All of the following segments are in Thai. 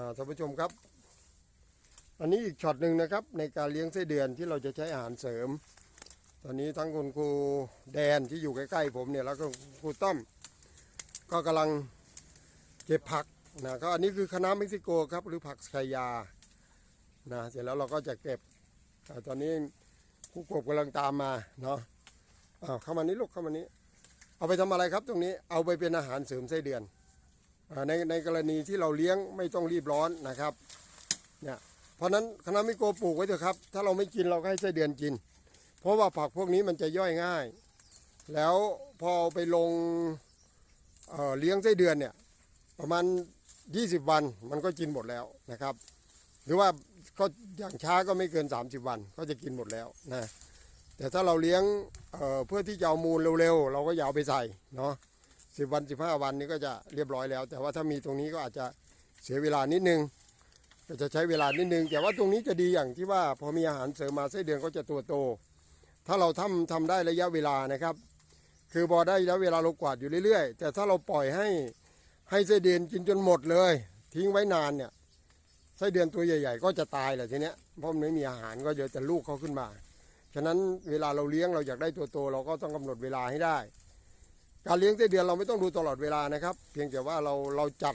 อ่าท่านผู้ชมครับ อันนี้อีกช็อตหนึ่งนะครับ ในการเลี้ยงไส้เดือนที่เราจะใช้อาหารเสริม ตอนนี้ทั้งคุณครูแดนที่อยู่ใกล้ๆผมเนี่ยแล้วก็ครูต้อมก็กำลังเก็บผักนะก็อันนี้คือคณะเม็กซิโกครับ หรือผักชายานะเสร็จแล้วเราก็จะเก็บอ่าตอนนี้ครูกบกำลังตามมาเนาะอ้าเข้ามานี้ลูกเข้ามานี้ เอาไปทำอะไรครับตรงนี้เอาไปเป็นอาหารเสริมไส้เดือน ในในกรณีที่เราเลี้ยงไม่ต้องรีบร้อนนะครับเนี่ยเพราะนั้นคณะมิโกปลูกไว้เถอะครับ ถ้าเราไม่กินเราก็ให้ไส้เดือนกิน เพราะว่าผักพวกนี้มันจะย่อยง่าย แล้วพอเอาไปลงเเลี้ยงไส้เดือนเนี่ยประมาณ 20 วันมันก็กินหมดแล้วนะครับ หรือว่าก็อย่างช้าก็ไม่เกิน 30 วันก็จะกินหมดแล้วนะแต่ถ้าเราเลี้ยงเเพื่อที่จะเอามูลเร็วๆ เราก็อย่าเอาไปใส่เนาะ สิวัน15วันนี้ก็จะเรียบร้อยแล้ว แต่ว่าถ้ามีตรงนี้ก็อาจจะเสียเวลานิดนึงก็จะใช้เวลานิดนึง แต่ว่าตรงนี้จะดีอย่างที่ว่าพอมีอาหารเสริมมาไส้เดือนก็จะตัวโต ถ้าเราทำทำได้ระยะเวลานะครับ คือพอได้ระยะเวลาเรากวาดอยู่เรื่อยๆ แต่ถ้าเราปล่อยให้ให้ไส้เดือนกินจนหมดเลย ทิ้งไว้นานเนี่ยไส้เดือนตัวใหญ่ ๆ ก็จะตายแหละทีเนี้ยเพราะมันไม่มีอาหารก็เดี๋ยวจะลูกเขาขึ้นมา ฉะนั้นเวลาเราเลี้ยงเราอยากได้ตัวโตเราก็ต้องกำหนดเวลาให้ได้ การเลี้ยงไส้เดือนเราไม่ต้องดูตลอดเวลานะครับ เพียงแต่ว่าเราเราจัด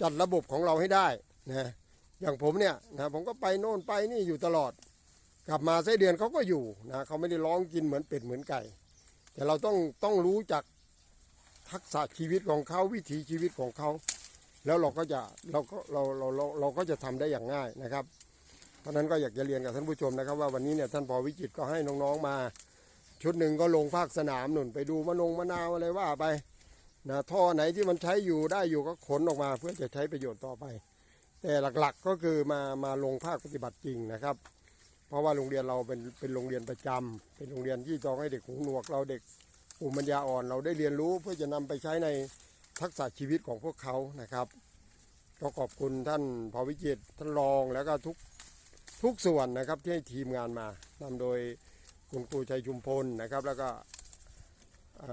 จัดระบบของเราให้ได้นะอย่างผมเนี่ยนะผมก็ไปโน่นไปนี่อยู่ตลอด กลับมาไส้เดือนเขาก็อยู่นะเขาไม่ได้ร้องกินเหมือนเป็ดเหมือนไก่ แต่เราต้องต้องรู้จักทักษะชีวิตของเขาวิถีชีวิตของเขา แล้วเราก็จะเราก็เราเราเราเราก็จะทำได้อย่างง่ายนะครับ เพราะนั้นก็อยากจะเรียนกับท่านผู้ชมนะครับ ว่าวันนี้เนี่ยท่านพอวิจิตก็ให้น้องๆมา ชุดหนึ่งก็ลงภาคสนามหนุนไปดูมะนงมะนาวอะไรว่าไปนะท่อไหนที่มันใช้อยู่ได้อยู่ก็ขนออกมาเพื่อจะใช้ประโยชน์ต่อไป แต่หลักๆก็คือมามาลงภาคปฏิบัติจริงนะครับ เพราะว่าโรงเรียนเราเป็นเป็นโรงเรียนประจำเป็นโรงเรียนที่จองให้เด็กหูหนวกเราเด็กภูมิปัญญาอ่อนเราได้เรียนรู้เพื่อจะนำไปใช้ในทักษะชีวิตของพวกเขานะครับก็ขอบคุณท่านพอวิจิตรท่านรองแล้วก็ทุกทุกส่วนนะครับที่ให้ทีมงานมานำโดย คุณครูชัยชุมพลนะครับ แล้วก็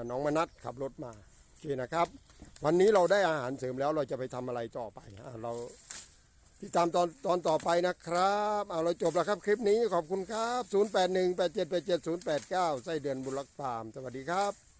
น้องมนัทขับรถมาโอเคนะครับ วันนี้เราได้อาหารเสริมแล้วเราจะไปทำอะไรต่อไปอเราติดตามตอนตอนต่อไปนะครับเอาเราจบแล้วครับคลิปนี้ขอบคุณครับ 081 8787 089ไส้เดือนบุรักฟาร์มสวัสดีครับ